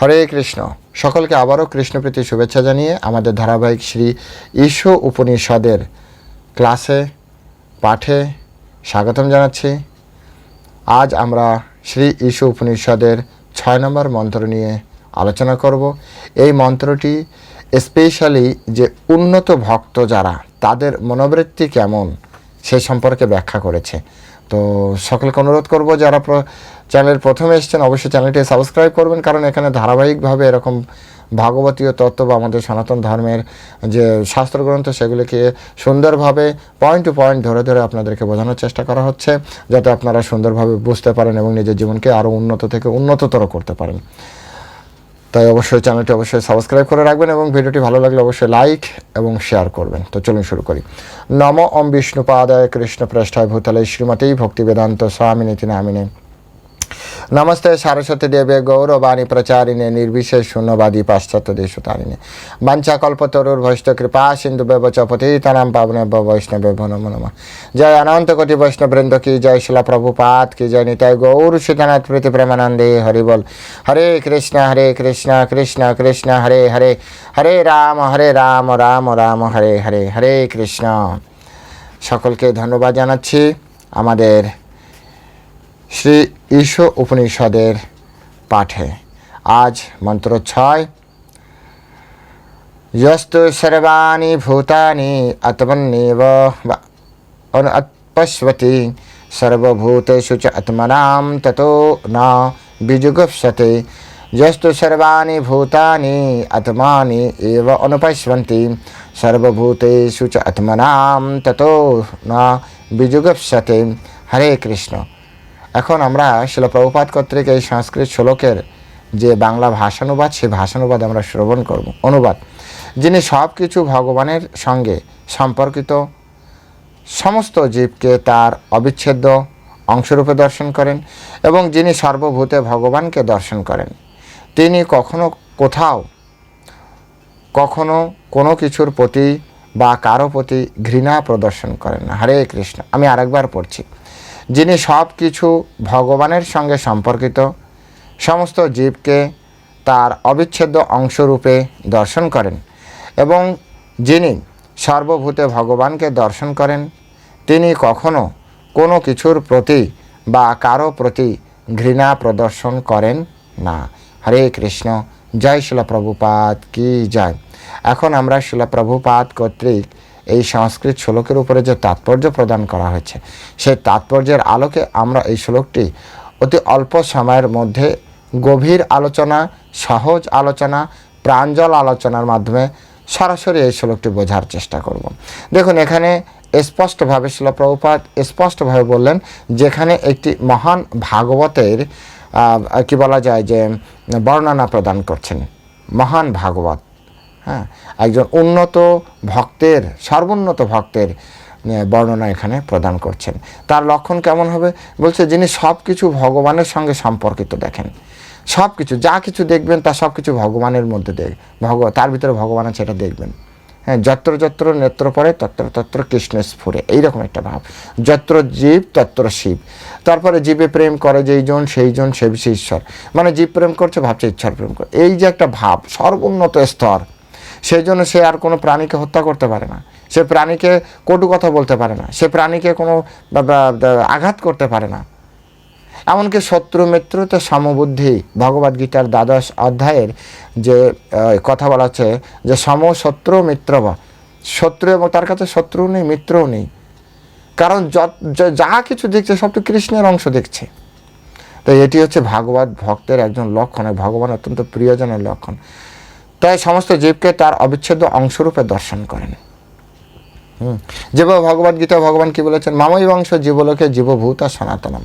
হরে কৃষ্ণ। সকলকে আবারও কৃষ্ণপ্রীতি শুভেচ্ছা জানিয়ে আমাদের ধারাবাহিক শ্রী ঈশো উপনিষদের ক্লাসে, পাঠে স্বাগতম জানাচ্ছি। আজ আমরা শ্রী ঈশো উপনিষদের ছয় নম্বর মন্ত্র নিয়ে আলোচনা করব। এই মন্ত্রটি স্পেশালি যে উন্নত ভক্ত যারা, তাদের মনোবৃত্তি কেমন, সে সম্পর্কে ব্যাখ্যা করেছে। তো সকলকে অনুরোধ করব, যারা চ্যানেলের প্রথমে এসেছেন, অবশ্যই চ্যানেলটি সাবস্ক্রাইব করবেন, কারণ এখানে ধারাবাহিকভাবে এরকম ভাগবতীয় তত্ত্ব বা আমাদের সনাতন ধর্মের যে শাস্ত্রগ্রন্থ, সেগুলিকে সুন্দরভাবে পয়েন্ট টু পয়েন্ট ধরে ধরে আপনাদেরকে বোঝানোর চেষ্টা করা হচ্ছে, যাতে আপনারা সুন্দরভাবে বুঝতে পারেন এবং নিজের জীবনকে আরও উন্নত থেকে উন্নততর করতে পারেন। তাই অবশ্যই চ্যানেলটি অবশ্যই সাবস্ক্রাইব করে রাখবেন এবং ভিডিওটি ভালো লাগলে অবশ্যই লাইক এবং শেয়ার করবেন। তো চলুন শুরু করি। নম ওম বিষ্ণুপাদায় কৃষ্ণ প্রেষ্ঠায় ভূতলে শ্রীমতী ভক্তি বেদান্ত স্বামিনীতি নামিনে। নমস্তে সারস্বতী দেবে গৌরবাণী প্রচারিণে নির্বিশেষ শূন্যবাদী পাশ্চাত্য দেশ দেশতারিণে বাঞ্ছা কল্পতরুর ভৈষ্ট কৃপা সিন্ধু ব্যবচ পতিতানাম পাবনে বৈষ্ণব নম নম জয় অনন্ত কোটি বৈষ্ণব বৃন্দ কি জয় শিলা প্রভুপাত কি জয় নিতাই গৌর সীতানাথ প্রীতি প্রেমানন্দে হরি বল হরে কৃষ্ণ হরে কৃষ্ণ কৃষ্ণ কৃষ্ণ হরে হরে হরে রাম হরে রাম রাম রাম হরে হরে হরে কৃষ্ণ সকলকে ধন্যবাদ জানাচ্ছি আমাদের শ্রী ঈশো উপনিষদের পাঠে। আজ মন্ত্র ছয় যস্তু সর্বাণি ভূতানি আত্মন্নেব পশ্যতি সর্বভূতেষু চ আত্মনাম ততো ন বিজুগুপ্সতে যস্তু সর্বাণি ভূতানি আত্মানি এব অনুপশ্যন্তি সর্বভূতেষু চ আত্মনাম ততো ন বিজুগুপ্সতে হরে কৃষ্ণ। এখন আমরা শিলপ্রভুপাত কর্তৃক এই সংস্কৃত শ্লোকের যে বাংলা ভাষানুবাদ, সেই ভাষানুবাদ আমরা শ্রবণ করব। অনুবাদ। যিনি সব কিছু ভগবানের সঙ্গে সম্পর্কিত, সমস্ত জীবকে তার অবিচ্ছেদ্য অংশরূপে দর্শন করেন এবং যিনি সর্বভূতে ভগবানকে দর্শন করেন, তিনি কখনো কোথাও, কখনো কোনো কিছুর প্রতি বা কারও প্রতি ঘৃণা প্রদর্শন করেন হরে কৃষ্ণ। আমি আরেকবার পড়ছি। যিনি সব কিছু ভগবানের সঙ্গে সম্পর্কিত, সমস্ত জীবকে তার অবিচ্ছেদ্য অংশরূপে দর্শন করেন এবং যিনি সর্বভূতে ভগবানকে দর্শন করেন, তিনি কখনো কোনো কিছুর প্রতি বা কারও প্রতি ঘৃণা প্রদর্শন করেন না। হরে কৃষ্ণ, জয় শিলা প্রভুপাত কি জয়। এখন আমরা শিলাপ্রভুপাত কর্তৃক এই সংস্কৃত শ্লোকের উপরে যে তাৎপর্য প্রদান করা হয়েছে, সেই তাৎপর্যের আলোকে আমরা এই শ্লোকটি অতি অল্প সময়ের মধ্যে গভীর আলোচনা, সহজ আলোচনা, প্রাঞ্জল আলোচনার মাধ্যমে সরাসরি এই শ্লোকটি বোঝার চেষ্টা করব। দেখুন, এখানে স্পষ্টভাবে শিলপ্রভুপাত স্পষ্টভাবে বললেন যেখানে একটি মহান ভাগবতের কি বলা যায় যে বর্ণনা প্রদান করছেন। মহান ভাগবত। হ্যাঁ? একজন উন্নত ভক্তের, সর্বোন্নত ভক্তের বর্ণনা এখানে প্রদান করছেন। তার লক্ষণ কেমন হবে? বলছে যিনি সব কিছু ভগবানের সঙ্গে সম্পর্কিত দেখেন। সব কিছু যা কিছু দেখবেন তা সব কিছু ভগবানের মধ্যে দেখ, ভগ, তার ভিতরে ভগবান আছে এটা দেখবেন। হ্যাঁ যত্র যত্র নেত্র পরে তত্র তত্র কৃষ্ণ স্ফুরে। এইরকম একটা ভাব। যত্র জীব, তত্র শিব। তারপরে জীবে প্রেম করে যেই জন, সেই জন সে ঈশ্বর। মানে জীব প্রেম করছে, ভাবছে ঈশ্বর প্রেম করে। এই যে একটা ভাব, সর্বোন্নত স্তর। সেই জন্য সে আর কোনো প্রাণীকে হত্যা করতে পারে না। সে প্রাণীকে কটু কথা বলতে পারে না। সে প্রাণীকে কোনো আঘাত করতে পারে না। এমনকি শত্রু মিত্রতে সমবুদ্ধি ভগবদ্গীতার দ্বাদশ অধ্যায়ের যে কথা বলা আছে যে, সম শত্রু মিত্র বা, শত্রু এবং তার কাছে শত্রু নেই, মিত্রও নেই। কারণ যা- কিছু দেখছে সব তো কৃষ্ণের অংশ দেখছে। তো এটি হচ্ছে ভাগবত ভক্তের একজন লক্ষণ ভগবান অত্যন্ত প্রিয়জনের লক্ষণ। তাই সমস্ত জীবকে তার অবিচ্ছেদ্য অংশরূপে দর্শন করেন। হুম। যেভাবে ভগবদ্গীতা ভগবান কি বলেছেন? মামই বংশ জীবলোকে জীবভূতা সনাতনম।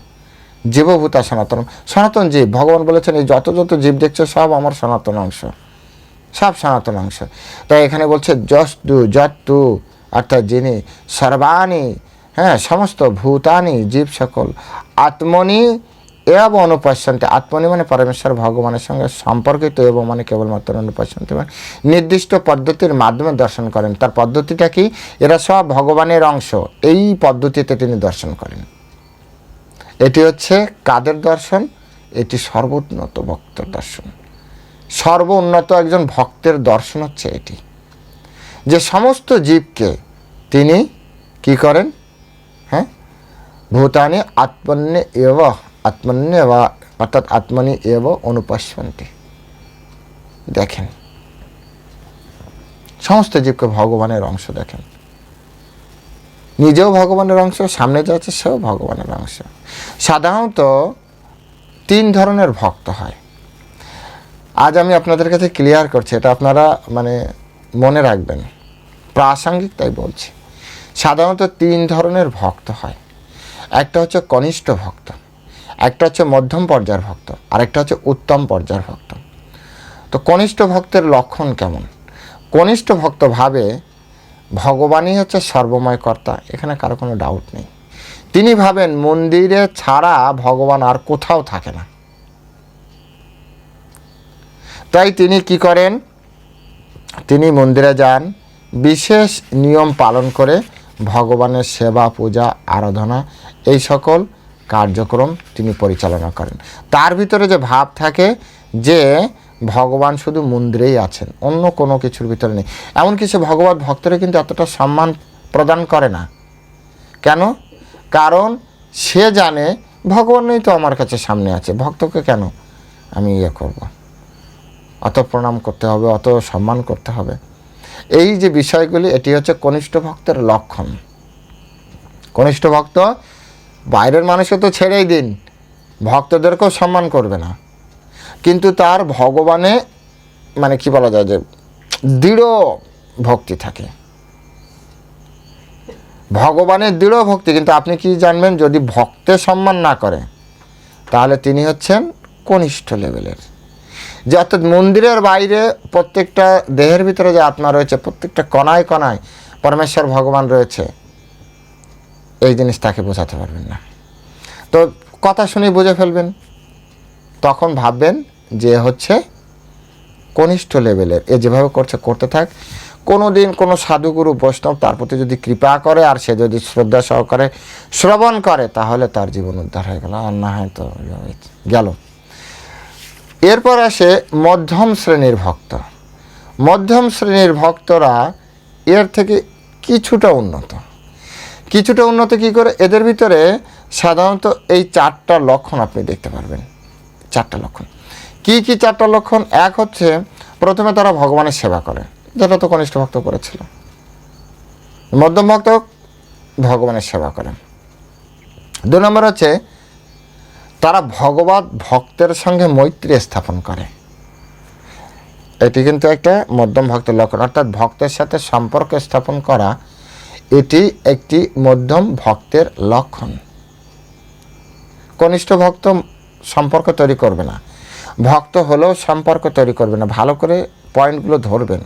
জীবভূতা সনাতনম। সনাতন জীব। ভগবান বলেছেন, এই যত যত জীব দেখছে, সব আমার সনাতন অংশ। সব সনাতন অংশ। তাই এখানে বলছে, যস্তু, যত্তু, অর্থাৎ যিনি সর্বাণী হ্যাঁ সমস্ত ভূতানি জীব সকল, আত্মনি এব আত্মনি মানে পরমেশ্বর ভগবানের সঙ্গে সম্পর্কিত এবং মানে কেবলমাত্র মানে নির্দিষ্ট পদ্ধতির মাধ্যমে দর্শন করেন। তার পদ্ধতিটা কি? এরা সব ভগবানের অংশ। এই পদ্ধতিতে তিনি দর্শন করেন। এটি হচ্ছে কাদের দর্শন? এটি সর্বোন্নত ভক্ত দর্শন। সর্বোন্নত একজন ভক্তের দর্শন হচ্ছে এটি। যে সমস্ত জীবকে তিনি কি করেন? হ্যাঁ? ভূতানি আত্মন্যে এব আত্মন্যে বা অর্থাৎ আত্মনি এব অনুপশ্যন্তি। দেখেন। সমস্ত জীবকে ভগবানের অংশ দেখেন। নিজেও ভগবানের অংশ, সামনে যাচ্ছে সেও ভগবানের অংশ। সাধারণত তিন ধরনের ভক্ত হয়। আজ আমি আপনাদের কাছে ক্লিয়ার করছি, এটা আপনারা মানে মনে রাখবেন। প্রাসঙ্গিক তাই বলছি। সাধারণত তিন ধরনের ভক্ত হয়। একটা হচ্ছে কনিষ্ঠ ভক্ত। একটা হচ্ছে মধ্যম পর্যায়ের ভক্ত, আরেকটা হচ্ছে উত্তম পর্যায়ের ভক্ত। তো কনিষ্ঠ ভক্তের লক্ষণ কেমন? কনিষ্ঠ ভক্ত ভাবে ভগবানই হচ্ছে সর্বময় কর্তা, এখানে কারও কোনো ডাউট নেই। তিনি ভাবেন মন্দিরে ছাড়া ভগবান আর কোথাও থাকে না। তাই তিনি কি করেন? তিনি মন্দিরে যান, বিশেষ নিয়ম পালন করে ভগবানের সেবা, পূজা, আরাধনা, এই সকল কার্যক্রম তিনি পরিচালনা করেন। তার ভিতরে যে ভাব থাকে যে ভগবান শুধু মন্দিরেই আছেন, অন্য কোনো কিছুর ভিতরে নেই। এমনকি সে ভগবত ভক্তরা কিন্তু এতটা সম্মান প্রদান করে না। কেন? কারণ সে জানে ভগবানই তো আমার কাছে সামনে আছে। ভক্তকে কেন আমি ইয়ে করব? অত প্রণাম করতে হবে, অত সম্মান করতে হবে। এই যে বিষয়গুলি, এটি হচ্ছে কনিষ্ঠ ভক্তের লক্ষণ। কনিষ্ঠ ভক্ত বাইরের মানুষকে তো ছেড়েই দিন। ভক্তদেরকেও সম্মান করবে না। কিন্তু তার ভগবানে মানে কি বলা যায় যে, দৃঢ় ভক্তি থাকে। ভগবানের দৃঢ় ভক্তি, কিন্তু আপনি কি জানবেন, যদি ভক্তের সম্মান না করে, তাহলে তিনি হচ্ছেন কনিষ্ঠ লেভেলের। যে অর্থাৎ মন্দিরের বাইরে প্রত্যেকটা দেহের ভিতরে যে আত্মা রয়েছে, প্রত্যেকটা কণায় কণায় পরমেশ্বর ভগবান রয়েছে এই জিনিস তাকে বোঝাতে পারবেন না। তো কথা শুনে বুঝে ফেলবেন। তখন ভাববেন যে হচ্ছে কনিষ্ঠ লেভেলের এ যেভাবে করছে, করতে থাক। কোনো দিন কোনো সাধুগুরু বৈষ্ণব তার প্রতি যদি কৃপা করে আর সে যদি শ্রদ্ধা সহকারে শ্রবণ করে, তাহলে তার জীবন উদ্ধার হয়ে গেল। আর না হয় তো গেল। এরপর আসে মধ্যম শ্রেণির ভক্ত। মধ্যম শ্রেণির ভক্তরা এর থেকে কিছুটা উন্নত। কিছুটা উন্নত কি করে? এদের ভিতরে সাধারণত এই চারটা লক্ষণ আপনি দেখতে পারবেন। চারটা লক্ষণ। কি কি চারটা লক্ষণ? এক হচ্ছে প্রথমে তারা ভগবানের সেবা করে। যেটা তো কনিষ্ঠ ভক্ত করেছিল। মধ্যম ভক্ত ভগবানের সেবা করে দু নম্বর হচ্ছে তারা ভগবত ভক্তের সঙ্গে মৈত্রী স্থাপন করে। এটি কিন্তু একটা মধ্যম ভক্তের লক্ষণ। অর্থাৎ ভক্তের সাথে সম্পর্ক স্থাপন করা এটি একটি মধ্যম ভক্তের লক্ষণ। কনিষ্ঠ ভক্ত সম্পর্ক তৈরি করবে না। ভক্ত হলেও সম্পর্ক তৈরি করবে না। ভালো করে পয়েন্টগুলো ধরবেন।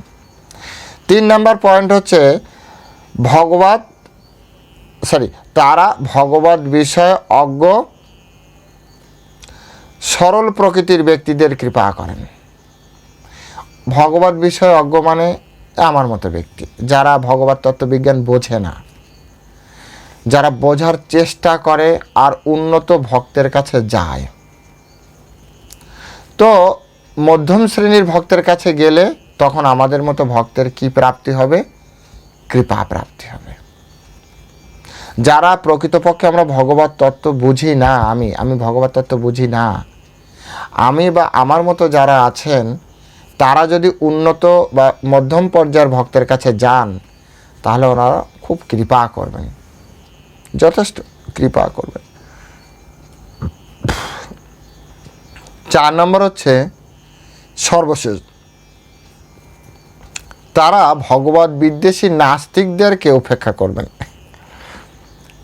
তিন নম্বর পয়েন্ট হচ্ছে ভগবত, সরি, তারা ভগবত বিষয়ে অজ্ঞ, সরল প্রকৃতির ব্যক্তিদের কৃপা করেন। ভগবত বিষয়ে অজ্ঞ মানে আমার মতো ব্যক্তি। যারা ভগবত তত্ত্ববিজ্ঞান বোঝে না, যারা বোঝার চেষ্টা করে আর উন্নত ভক্তের কাছে যায়। তো মধ্যম শ্রেণির ভক্তের কাছে গেলে তখন আমাদের মতো ভক্তের কি প্রাপ্তি হবে? কৃপা প্রাপ্তি হবে। যারা প্রকৃতপক্ষে আমরা ভগবত তত্ত্ব বুঝি না, আমি আমি ভগবত তত্ত্ব বুঝি না, আমি বা আমার মতো যারা আছেন তারা যদি উন্নত বা মধ্যম পর্যায়ের ভক্তের কাছে যান, তাহলে ওনারা খুব কৃপা করবেন। যথেষ্ট কৃপা করবেন। চার নম্বর হচ্ছে সর্বশেষ। তারা ভগবত বিদ্বেষী নাস্তিকদেরকে উপেক্ষা করবেন।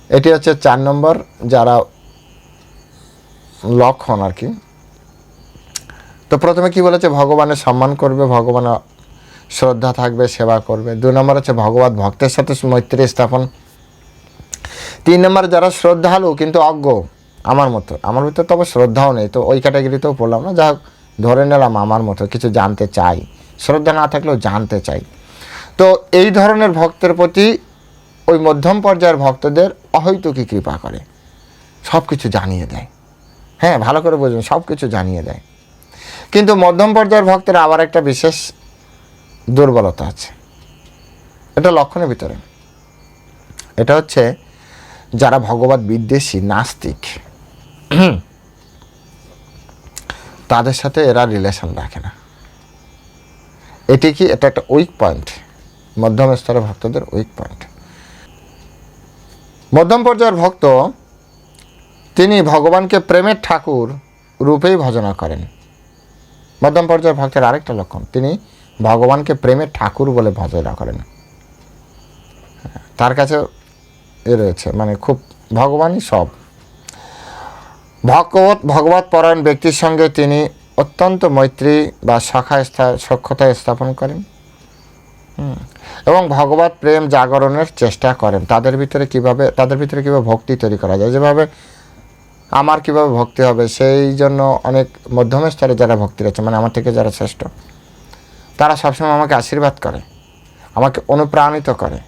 এটি হচ্ছে চার নম্বর যারা লক্ষণ আর কি। তো প্রথমে কি বলেছে? ভগবানের সম্মান করবে, ভগবানের শ্রদ্ধা থাকবে, সেবা করবে। দু নম্বর হচ্ছে ভগবত ভক্তের সাথে মৈত্রী স্থাপন। তিন নম্বর, যারা শ্রদ্ধালু কিন্তু অজ্ঞ, আমার মতো। আমার ভিতরে তো শ্রদ্ধাও নেই, তো ওই ক্যাটাগরিতেও পড়লাম না। যা ধরে নিলাম আমার মতো, কিছু জানতে চাই। শ্রদ্ধা না থাকলেও জানতে চাই। তো এই ধরনের ভক্তের প্রতি ওই মধ্যম পর্যায়ের ভক্তদের অহৈতুকী কৃপা করে। সব কিছু জানিয়ে দেয়। হ্যাঁ ভালো করে বুঝবেন সব কিছু জানিয়ে দেয়। কিন্তু মধ্যম পর্যায়ের ভক্তের আবার একটা বিশেষ দুর্বলতা আছে। এটা লক্ষণের ভিতরে। এটা হচ্ছে যারা ভগবত বিদ্বেষী, নাস্তিক, তাদের সাথে এরা রিলেশন রাখে না। এটি কি, এটা একটা উইক পয়েন্ট মধ্যম স্তরের ভক্তদের উইক পয়েন্ট মধ্যম পর্যায়ের ভক্ত, তিনি ভগবানকে প্রেমের ঠাকুর রূপেই ভজনা করেন। মধ্যম পর্যায়ের ভক্তের আরেকটা লক্ষণ, তিনি ভগবানকে প্রেমের ঠাকুর বলে ভজনা করেন। তার কাছে এ রয়েছে মানে খুব ভগবানই সব। ভগবত ভগবত পরায়ণ ব্যক্তির সঙ্গে তিনি অত্যন্ত মৈত্রী বা শাখা সখ্যতা স্থাপন করেন। এবং ভগবত প্রেম জাগরণের চেষ্টা করেন। তাদের ভিতরে কীভাবে, তাদের ভিতরে কীভাবে ভক্তি তৈরি করা যায়? যেভাবে আমার কীভাবে ভক্তি হবে? সেই জন্য অনেক মধ্যম স্তরে যারা ভক্তি রয়েছে মানে আমার থেকে যারা শ্রেষ্ঠ, তারা সবসময় আমাকে আশীর্বাদ করে, আমাকে অনুপ্রাণিত করে,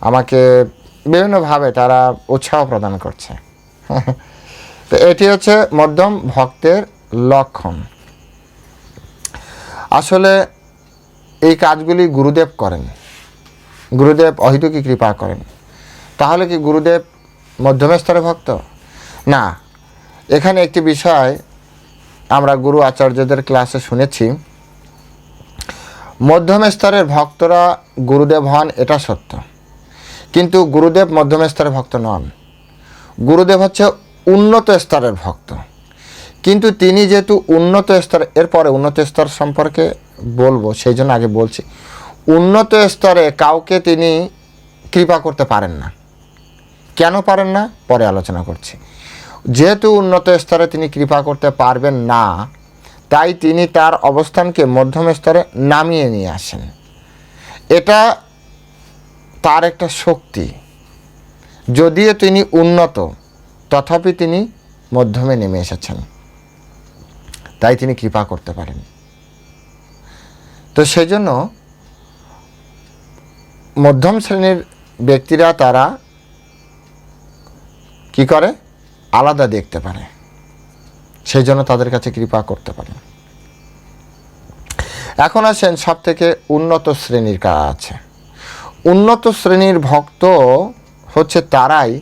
আমাকে বিভিন্নভাবে তারা উৎসাহ প্রদান করছে। তো এটি হচ্ছে মধ্যম ভক্তের লক্ষণ। আসলে এই কাজগুলি গুরুদেব করেন। গুরুদেব অহিতুকি কৃপা করেন। তাহলে কি গুরুদেব মধ্যম স্তরে ভক্ত? না এখানে একটি বিষয় আমরা গুরু আচার্যদের ক্লাসে শুনেছি। মধ্যম স্তরের ভক্তরা গুরুদেব হন, এটা সত্য। কিন্তু গুরুদেব মধ্যম স্তরের ভক্ত নন। গুরুদেব হচ্ছে উন্নত স্তরের ভক্ত। কিন্তু তিনি যেহেতু উন্নত স্তর, এরপরে উন্নত স্তর সম্পর্কে বলব, সেই জন্য আগে বলছি। উন্নত স্তরে কাউকে তিনি কৃপা করতে পারেন না। কেন পারেন না? পরে আলোচনা করছি। যেহেতু উন্নত স্তরে তিনি কৃপা করতে পারবেন না, তাই তিনি তার অবস্থানকে মধ্যম স্তরে নামিয়ে নিয়ে আসেন। এটা তার একটা শক্তি। যদিও তিনি উন্নত, তথাপি তিনি মধ্যমে নেমে এসেছেন। তাই তিনি কৃপা করতে পারেন। তো সেজন্য মধ্যম শ্রেণির ব্যক্তিরা তারা কি করে? আলাদা দেখতে পারে। সেই জন্য তাদের কাছে কৃপা করতে পারে। এখন আসেন সব থেকে উন্নত শ্রেণির কারা আছে? উন্নত শ্রেণির ভক্ত হচ্ছে তারাই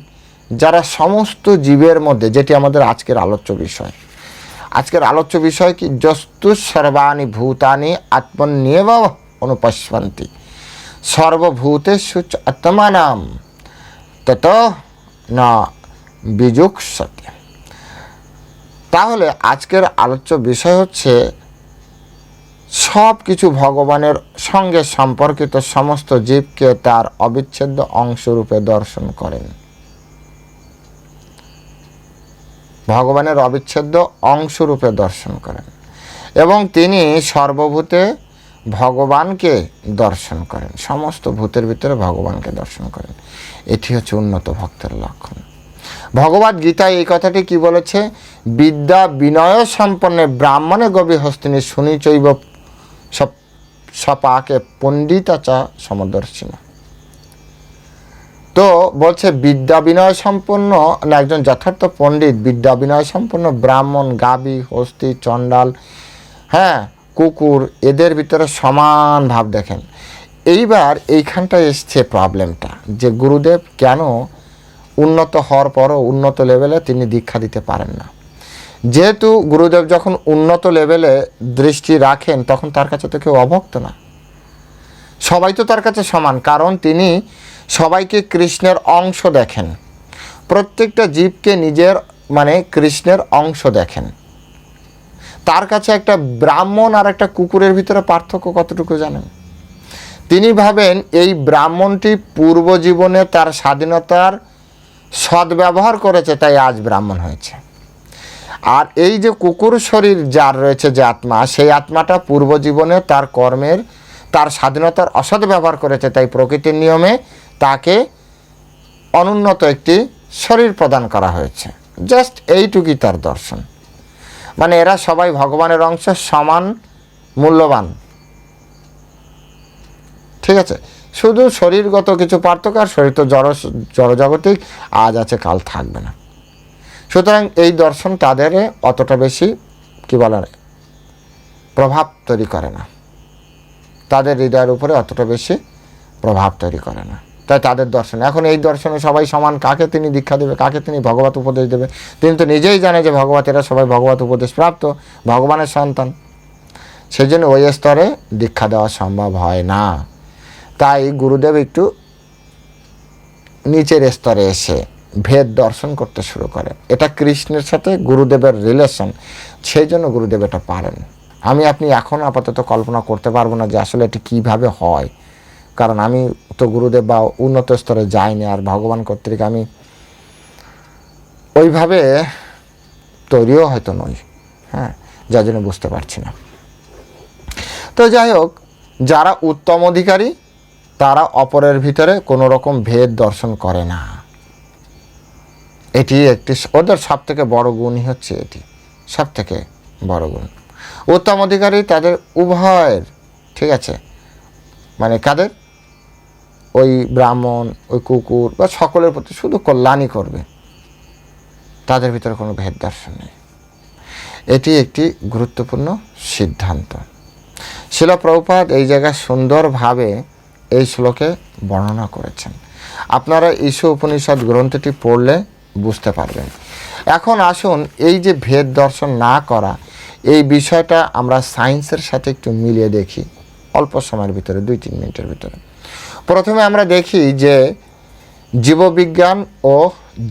যারা সমস্ত জীবের মধ্যে, যেটি আমাদের আজকের আলোচ্য বিষয়। আজকের আলোচ্য বিষয় কি? যস্তু সর্বাণী ভূতানি আত্মন্যেব অনুপশ্যন্তি। সর্বভূতেষু চ আত্মানাম তত না বিযুক্সতে তাহলে আজকের আলোচ্য বিষয় হচ্ছে সব কিছু ভগবানের সঙ্গে সম্পর্কিত সমস্ত জীবকে তার অবিচ্ছেদ্য অংশরূপে দর্শন করেন। ভগবানের অবিচ্ছেদ্য অংশরূপে দর্শন করেন এবং তিনি সর্বভূতে ভগবানকে দর্শন করেন, সমস্ত ভূতের ভিতরে ভগবানকে দর্শন করেন। এটি হচ্ছে উন্নত ভক্তের লক্ষণ। ভগবত গীতায় এই কথাটি কি বলেছে? বিদ্যা বিনয় সম্পন্নে ব্রাহ্মণে গভীর হস্তিনী শুনিচৈব সপ, সপাকে পণ্ডিতা চা সমদর্শিন। তো বলছে, বিদ্যা বিনয় সম্পন্ন একজন যথার্থ পণ্ডিত, বিদ্যা বিনয় সম্পন্ন ব্রাহ্মণ, গাবি, হস্তি, চণ্ডাল হ্যাঁ কুকুর, এদের ভিতরে সমান ভাব দেখেন। এইবার এইখানটায় এসছে প্রবলেমটা যে গুরুদেব কেন উন্নত হওয়ার পরও উন্নত লেভেলে তিনি দীক্ষা দিতে পারেন না। যেহেতু গুরুদেব যখন উন্নত লেভেলে দৃষ্টি রাখেন, তখন তার কাছে তো কেউ অভক্ত না। সবাই তো তার কাছে সমান, কারণ তিনি সবাইকে কৃষ্ণের অংশ দেখেন। প্রত্যেকটা জীবকে নিজের মানে কৃষ্ণের অংশ দেখেন। তার কাছে একটা ব্রাহ্মণ আর একটা কুকুরের ভিতরে পার্থক্য কতটুকু জানেন? তিনি ভাবেন এই ব্রাহ্মণটি পূর্ব জীবনে তার স্বাধীনতার সদ্ব্যবহার করেছে, তাই আজ ব্রাহ্মণ হয়েছে। আর এই যে কুকুর শরীর যার রয়েছে যে আত্মা, সেই আত্মাটা পূর্ব জীবনে তার কর্মের, তার স্বাধীনতার অসৎ ব্যবহার করেছে, তাই প্রকৃতির নিয়মে তাকে অনুন্নত একটি শরীর প্রদান করা হয়েছে। জাস্ট এইটুকুই তার দর্শন। মানে এরা সবাই ভগবানের অংশ, সমান, মূল্যবান। ঠিক আছে? শুধু শরীরগত কিছু পার্থক্য আর শরীর তো জড়, জড়জাগতিক, আজ আছে, কাল থাকবে না। সুতরাং এই দর্শন তাদের অতটা বেশি, কি বলে, প্রভাব তৈরি করে না। তাদের হৃদয়ের উপরে অতটা বেশি প্রভাব তৈরি করে না। তাই তাদের দর্শন, এখন এই দর্শনে সবাই সমান, কাকে তিনি দীক্ষা দেবে, কাকে তিনি ভগবত উপদেশ দেবে? তিনি তো নিজেই জানে যে ভগবত, এরা সবাই ভগবত উপদেশ প্রাপ্ত, ভগবানের সন্তান। সেই জন্য ওই স্তরে দীক্ষা দেওয়া সম্ভব হয় না। তাই গুরুদেব একটু নিচের স্তরে এসে ভেদ দর্শন করতে শুরু করে এটা কৃষ্ণের সাথে গুরুদেবের রিলেশন সেই জন্য গুরুদেব এটা পারেন। আমি, আপনি এখন আপাতত কল্পনা করতে পারব না যে আসলে এটি কীভাবে হয়। কারণ আমি তো গুরুদেব বা উন্নত স্তরে যাইনি, আর ভগবান কর্তৃক আমি ওইভাবে তৈরিও হয়তো নই। হ্যাঁ যার জন্য বুঝতে পারছি না। তো যাই হোক, যারা উত্তম অধিকারী তারা অপরের ভিতরে কোনো রকম ভেদ দর্শন করে না। এটি একটি ওদের সব থেকে বড় গুণই হচ্ছে এটি। সব থেকে বড় গুণ। উত্তম অধিকারী তাদের উভয়ের, ঠিক আছে? মানে কাদের? ওই ব্রাহ্মণ, ওই কুকুর বা সকলের প্রতি শুধু কল্যাণই করবে। তাদের ভিতরে কোনো ভেদ দর্শন নেই। এটি একটি গুরুত্বপূর্ণ সিদ্ধান্ত। শিলা প্রভুপাদ এই জায়গায় সুন্দরভাবে এই শ্লোকে বর্ণনা করেছেন। আপনারা ঈশু উপনিষদ গ্রন্থটি পড়লে বুঝতে পারবেন। এখন আসুন এই যে ভেদ দর্শন না করা, এই বিষয়টা আমরা সায়েন্সের সাথে একটু মিলিয়ে দেখি। অল্প সময়ের ভিতরে, দুই তিন মিনিটের ভিতরে। প্রথমে আমরা দেখি যে জীববিজ্ঞান ও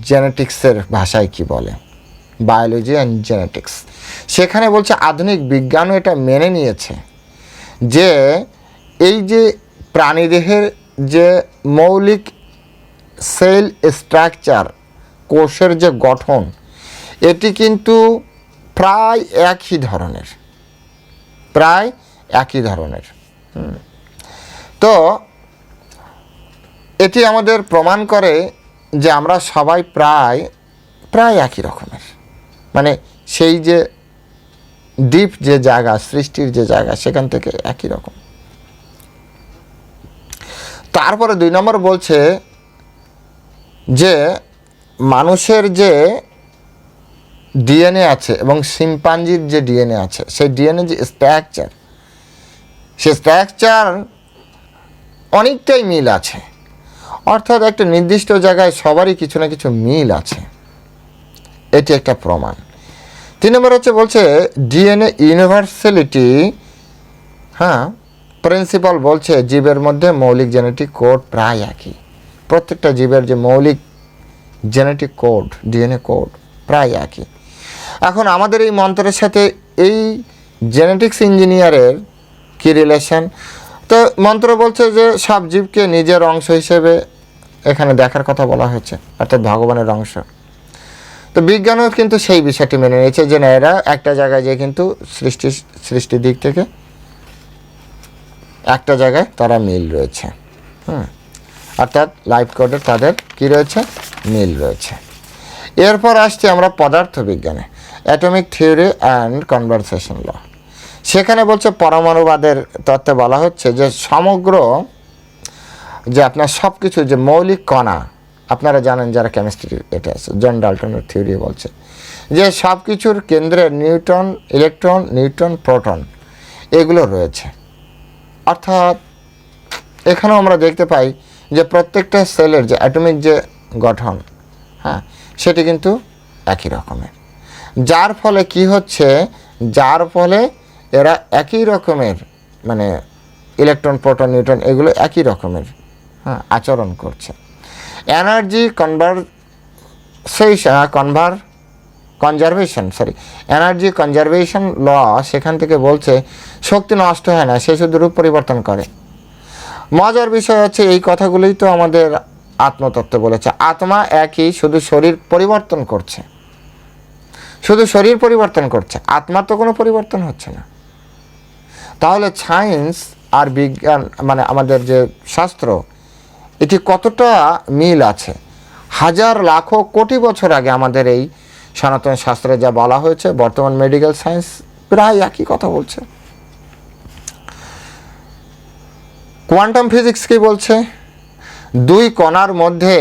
জেনেটিক্সের ভাষায় কি বলে। Biology and genetics. সেখানে বলছে আধুনিক বিজ্ঞানও এটা মেনে নিয়েছে যে এই যে প্রাণীদেহের যে মৌলিক সেল স্ট্রাকচার, কোষের যে গঠন, এটি কিন্তু প্রায় একই ধরনের। প্রায় একই ধরনের। তো এটি আমাদের প্রমাণ করে যে আমরা সবাই প্রায় প্রায় একই রকমের। মানে সেই যে ডিপ যে জায়গা, সৃষ্টির যে জায়গা, সেখান থেকে একই রকম। তারপরে দুই নম্বর বলছে যে মানুষের যে ডিএনএ আছে এবং শিম্পাঞ্জির যে ডিএনএ আছে, সেই ডিএনএ যে স্ট্রাকচার সে স্ট্রাকচার অনেকটাই মিল আছে। অর্থাৎ একটা নির্দিষ্ট জায়গায় সবারই কিছু না কিছু মিল আছে। এটি একটা প্রমাণ। তিন নম্বর হচ্ছে বলছে, ডিএনএ ইউনিভার্সালিটি হ্যাঁ প্রিন্সিপাল বলছে, জীবের মধ্যে মৌলিক জেনেটিক কোড প্রায় একই। প্রত্যেকটা জীবের যে মৌলিক জেনেটিক কোড ডিএনএ কোড প্রায় একই। এখন আমাদের এই মন্ত্রের সাথে এই জেনেটিক্স ইঞ্জিনিয়ারের কি রিলেশন তো মন্ত্র বলছে যে, সব জীবকে নিজের অংশ হিসেবে এখানে দেখার কথা বলা হয়েছে, অর্থাৎ ভগবানের অংশ। তো বিজ্ঞানও কিন্তু সেই বিষয়টি মেনে নিয়েছে যে না, এরা একটা জায়গায় যে কিন্তু সৃষ্টি, সৃষ্টির দিক থেকে একটা জায়গায় তারা মিল রয়েছে। হুম। অর্থাৎ লাইফ কোডে তাদের কি রয়েছে? মিল রয়েছে। এরপর আসছি আমরা পদার্থ বিজ্ঞানে atomic theory and conversation law সেখানে বলছে পরমাণুবাদের তত্ত্বে বলা হচ্ছে যে সমগ্র যে আপনার সব কিছু যে মৌলিক কণা, আপনারা জানেন যারা কেমিস্ট্রি এটা আছে জন ডাল্টনের থিওরি বলছে যে সব কিছুর কেন্দ্রে নিউটন ইলেকট্রন নিউটন প্রোটন এগুলো রয়েছে। অর্থাৎ এখানেও আমরা দেখতে পাই যে প্রত্যেকটা সেলের যে অ্যাটমিক যে গঠন হ্যাঁ সেটি কিন্তু একই রকমের। যার ফলে কি হচ্ছে? যার ফলে এরা একই রকমের মানে ইলেকট্রন, প্রোটন নিউটন এগুলো একই রকমের হ্যাঁ আচরণ করছে। এনার্জি কনভার, সেই conveyor conservation sorry energy conservation law সেখান থেকে বলছে, শক্তি নষ্ট হয় না, সে শুধু রূপ পরিবর্তন করে। মজার বিষয় হচ্ছে, এই কথাগুলোই তো আমাদের আত্মতত্ত্ব বলেছে। আত্মা একই, শুধু শরীর পরিবর্তন করছে। শুধু শরীর পরিবর্তন করছে, আত্মার তো কোনো পরিবর্তন হচ্ছে না। তাহলে সায়েন্স আর বিজ্ঞান মানে আমাদের যে শাস্ত্র, এটি কতটা মিল আছে? হাজার, লাখো, কোটি বছর আগে আমাদের এই সনাতন শাস্ত্রে যা বলা হয়েছে, বর্তমান মেডিকেল সায়েন্স প্রায় একই কথা বলছে। কোয়ান্টাম ফিজিক্স কি বলছে? দুই কণার মধ্যে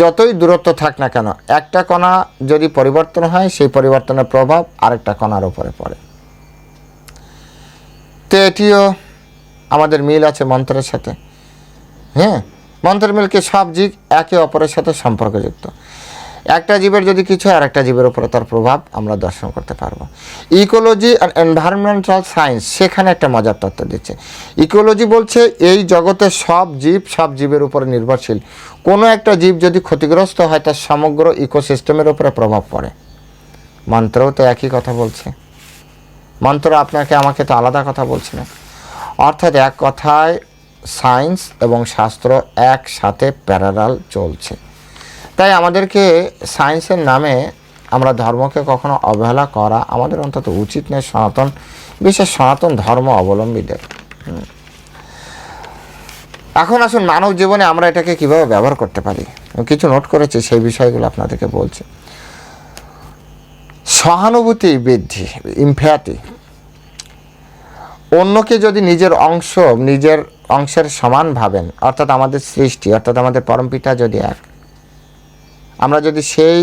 যতই দূরত্ব থাক না কেন, একটা কণা যদি পরিবর্তন হয়, সেই পরিবর্তনের প্রভাব আরেকটা কণার উপরে পড়ে। তো এটিও আমাদের মিল আছে মন্ত্রের সাথে। হ্যাঁ মন্ত্রের মিলকে সব জীব একে অপরের সাথে সম্পর্কযুক্ত। একটা জীবের যদি কিছু আর একটা জীবের উপরে তার প্রভাব আমরা দর্শন করতে পারব। ইকোলজি আর এনভায়রনমেন্টাল সায়েন্স সেখানে একটা মজার তত্ত্ব দিচ্ছে। ইকোলজি বলছে, এই জগতের সব জীব সব জীবের উপরে নির্ভরশীল। কোনো একটা জীব যদি ক্ষতিগ্রস্ত হয়, তার সমগ্র ইকোসিস্টেমের উপরে প্রভাব পড়ে। মন্ত্রও তো একই কথা বলছে। মন্ত্র আপনাকে, আমাকে তো আলাদা কথা বলছে না। অর্থাৎ এক কথায় সায়েন্স এবং শাস্ত্র একসাথে প্যারালাল চলছে। তাই আমাদেরকে সায়েন্সের নামে আমরা ধর্মকে কখনো অবহেলা করা আমাদের অন্তত উচিত নয়। সনাতন, বিশেষ সনাতন ধর্ম অবলম্বীদের। এখন আসুন, মানব জীবনে আমরা এটাকে কীভাবে ব্যবহার করতে পারি? কিছু নোট করেছি, সেই বিষয়গুলো আপনাদেরকে বলছি। সহানুভূতি বৃদ্ধি ইমফ্যাতি অন্যকে যদি নিজের অংশ, নিজের অংশের সমান ভাবেন, অর্থাৎ আমাদের সৃষ্টি, অর্থাৎ আমাদের পরমপিতা যদি এক আমরা যদি সেই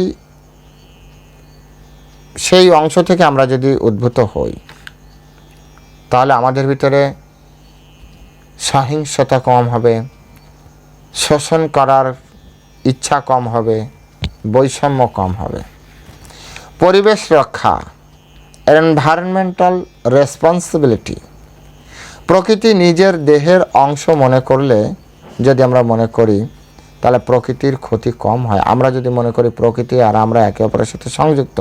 সেই অংশ থেকে আমরা যদি উদ্ভূত হই, তাহলে আমাদের ভিতরে সহিংসতা কম হবে, শোষণ করার ইচ্ছা কম হবে, বৈষম্য কম হবে। পরিবেশ রক্ষা এনভায়রনমেন্টাল রেসপন্সিবিলিটি প্রকৃতি নিজের দেহের অংশ মনে করলে, যদি আমরা মনে করি তাহলে প্রকৃতির ক্ষতি কম হয়। আমরা যদি মনে করি প্রকৃতি আর আমরা একে অপরের সাথে সংযুক্ত,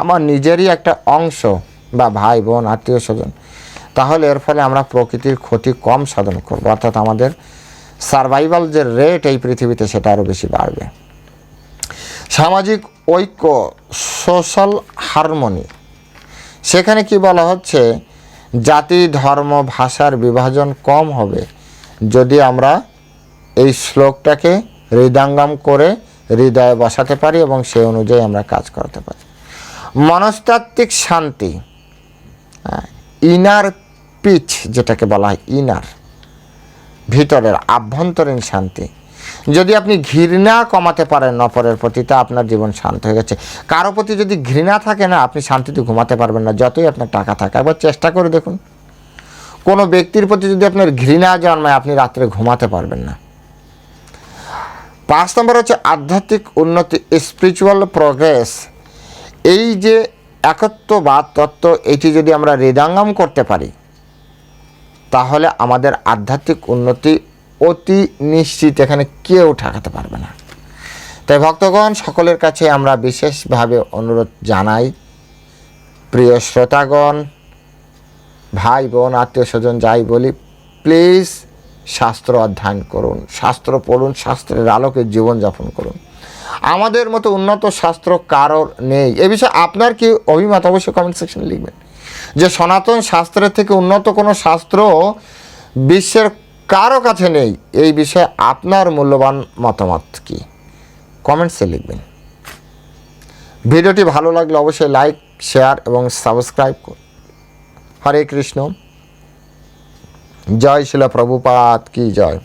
আমার নিজেরই একটা অংশ বা ভাই, বোন, আত্মীয়, স্বজন, তাহলে এর ফলে আমরা প্রকৃতির ক্ষতি কম সাধন করব। অর্থাৎ আমাদের সার্ভাইভাল যে রেট এই পৃথিবীতে সেটা আরও বেশি বাড়বে। সামাজিক ঐক্য সোশ্যাল হারমোনি সেখানে কি বলা হচ্ছে, জাতি, ধর্ম, ভাষার বিভাজন কম হবে যদি আমরা এই শ্লোকটাকে হৃদয়ঙ্গম করে হৃদয়ে বসাতে পারি এবং সেই অনুযায়ী আমরা কাজ করতে পারি। মনস্তাত্ত্বিক শান্তি ইনার পিচ যেটাকে বলা হয় ইনার ভিতরের আভ্যন্তরীণ শান্তি। যদি আপনি ঘৃণা কমাতে পারেন অপরের প্রতি, তা আপনার জীবন শান্ত হয়ে গেছে। কারও প্রতি যদি ঘৃণা থাকে না, আপনি শান্তিতে ঘুমাতে পারবেন না, যতই আপনার টাকা থাকে। একবার চেষ্টা করে দেখুন। কোনো ব্যক্তির প্রতি যদি আপনার ঘৃণা জন্মায়, আপনি রাত্রে ঘুমাতে পারবেন না। পাঁচ নম্বর হচ্ছে আধ্যাত্মিক উন্নতি স্পিরিচুয়াল প্রগ্রেস এই যে একত্ববাদ তত্ত্ব, এটি যদি আমরা হৃদাঙ্গম করতে পারি, তাহলে আমাদের আধ্যাত্মিক উন্নতি অতি নিশ্চিত এখানে কেউ ঠেকাতে পারবে না। তাই ভক্তগণ, সকলের কাছে আমরা বিশেষভাবে অনুরোধ জানাই, প্রিয় শ্রোতাগণ, ভাই বোন, আত্মীয় স্বজন, যাই বলি প্লিজ শাস্ত্র অধ্যয়ন করুন, শাস্ত্র পড়ুন, শাস্ত্রের আলোকে জীবনযাপন করুন। আমাদের মতো উন্নত শাস্ত্র কারোর নেই। এ বিষয়ে আপনার কি অভিমত? অবশ্যই কমেন্ট সেকশনে লিখবেন। যে সনাতন শাস্ত্রের থেকে উন্নত কোনো শাস্ত্র বিশ্বের কারও কাছে নেই, এই বিষয়ে আপনার মূল্যবান মতামত কি? কমেন্টসে লিখবেন। ভিডিওটি ভালো লাগলে অবশ্যই লাইক শেয়ার এবং সাবস্ক্রাইব করুন। হরে কৃষ্ণ। জয় শিল প্রভুপাত কি জয়